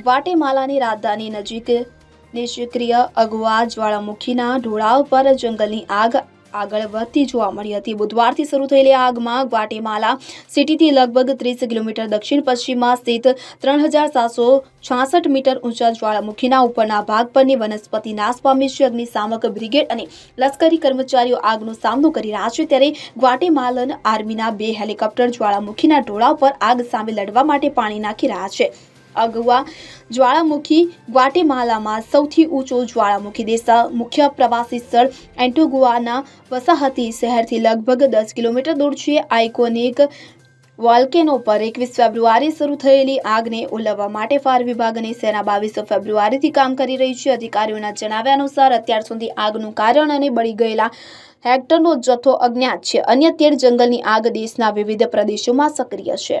ગ્વાટેમાલાની રાજધાની નજીક નિષ્ક્રિય અગવા જ્વાળામુખીના ઢોળાવ પર જંગલની આગ આગળ વધતી જોવા મળી હતી. બુધવારથી શરૂ થયેલી આગમાં ગ્વાટેમાલા સિટીથી લગભગ ત્રીસ કિલોમીટર દક્ષિણ પશ્ચિમમાં સ્થિત ત્રણ હજાર સાતસો છાસઠ મીટર ઊંચા જ્વાળામુખીના ઉપરના ભાગ પરની વનસ્પતિ નાશ પામી છે અગ્નિશામક બ્રિગેડ અને લશ્કરી કર્મચારીઓ આગનો સામનો કરી રહ્યા છે. ત્યારે ગ્વાટેમાલન આર્મીના બે હેલિકોપ્ટર જ્વાળામુખીના ઢોળાવ પર આગ સામે લડવા માટે પાણી નાખી રહ્યા છે. અગવા જ્વાળામુખી ગ્વાટેમાલામાં સૌથી ઊંચો જ્વાળામુખી દેશા મુખ્ય પ્રવાસી સ્થળ એન્ટોગુઆના વસાહતી શહેરથી લગભગ દસ કિલોમીટર દૂર છે. આઇકોનિક વોલ્કેનો પર એકવીસ ફેબ્રુઆરી શરૂ થયેલી આગને ઓલવવા માટે ફાયર વિભાગ અને સેના બાવીસ ફેબ્રુઆરીથી કામ કરી રહી છે. અધિકારીઓના જણાવ્યા અનુસાર અત્યાર સુધી આગનું કારણ અને બળી ગયેલા હેક્ટરનો જથ્થો અજ્ઞાત છે. અન્ય તેર જંગલની આગ દેશના વિવિધ પ્રદેશોમાં સક્રિય છે.